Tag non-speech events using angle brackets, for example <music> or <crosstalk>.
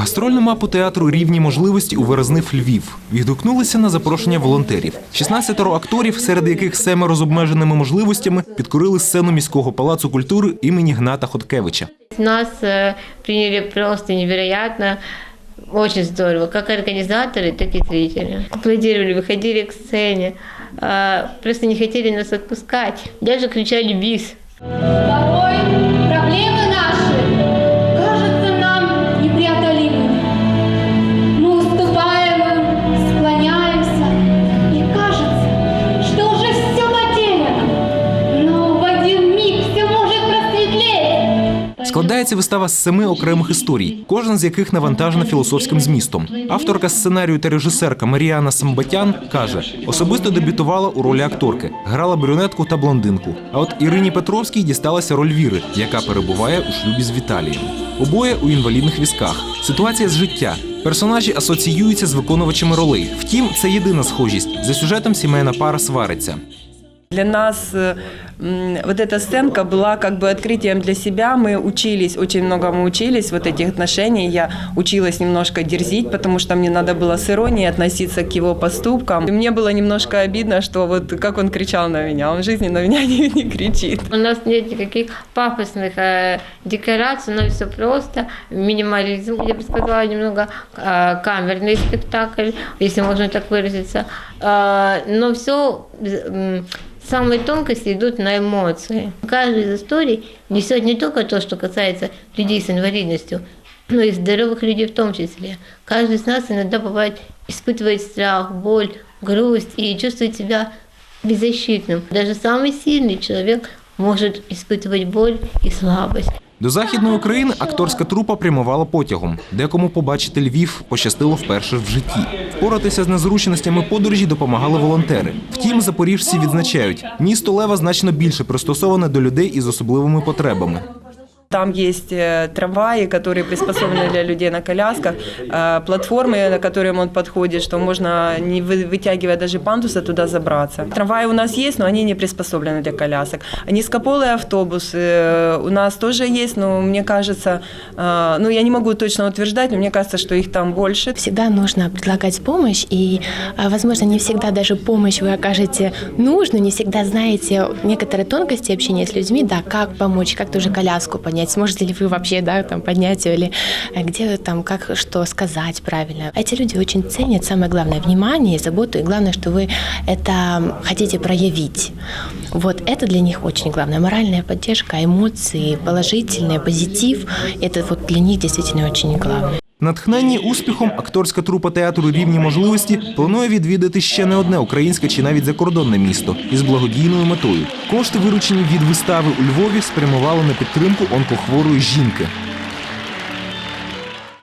Гастрольну мапу театру рівні можливості увиразнив Львів. Відгукнулися на запрошення волонтерів. 16 акторів, серед яких семеро з обмеженими можливостями, підкорили сцену міського палацу культури імені Гната Хоткевича. Нас э, приняли просто невероятно, очень здорово, как организаторы, так и зрители. Аплодировали, выходили к сцене, а, просто не хотели нас отпускать, даже кричали «бис». Складається вистава з семи окремих історій, кожна з яких навантажена філософським змістом. Авторка сценарію та режисерка Маріана Самбатян каже: особисто дебютувала у ролі акторки, грала брюнетку та блондинку. А от Ірині Петровській дісталася роль Віри, яка перебуває у шлюбі з Віталієм. Обоє у інвалідних візках. Ситуація з життя. Персонажі асоціюються з виконувачами ролей. Втім, це єдина схожість. За сюжетом сімейна пара свариться. Для нас э, вот эта сценка была как бы открытием для себя. Мы учились, очень многому учились вот этих отношений. Я училась немножко дерзить, потому что мне надо было с иронией относиться к его поступкам. И мне было немножко обидно, что вот как он кричал на меня. Он в жизни на меня <laughs> не, не кричит. У нас нет никаких пафосных э, декораций, но все просто, минимализм, я бы сказала, немного э, камерный спектакль, если можно так выразиться. Э, но все самые тонкости идут на эмоции. Каждая из историй несет не только то, что касается людей с инвалидностью, но и здоровых людей в том числе. Каждый из нас иногда бывает испытывает страх, боль, грусть и чувствует себя беззащитным. Даже самый сильный человек может испытывать боль и слабость. До західної України акторська трупа прямувала потягом. Декому побачити Львів пощастило вперше в житті. Впоратися з незручностями подорожі допомагали волонтери. Втім, запоріжці відзначають, місто Лева значно більше пристосоване до людей із особливими потребами. Там есть э, трамваи, которые приспособлены для людей на колясках, э, платформы, на которые он подходит, что можно, не вы- вытягивая даже пандуса, туда забраться. Трамваи у нас есть, но они не приспособлены для колясок. Низкополые автобусы э, у нас тоже есть, но мне кажется, ну я не могу точно утверждать, но мне кажется, что их там больше. Всегда нужно предлагать помощь, и, а, возможно, не всегда даже помощь вы окажете нужную, не всегда знаете некоторые тонкости общения с людьми, да, как помочь, как тоже коляску поднять, сможете ли вы вообще, да, там, поднять ее, или э, где там, как, что сказать правильно. Эти люди очень ценят, самое главное, внимание, заботу, и главное, что вы это хотите проявить. Вот это для них очень главное. Моральная поддержка, эмоции, положительный позитив, это вот для них действительно очень главное. Натхненні успіхом акторська трупа театру рівні можливості планує відвідати ще не одне українське чи навіть закордонне місто із благодійною метою. Кошти, виручені від вистави у Львові, спрямували на підтримку онкохворої жінки.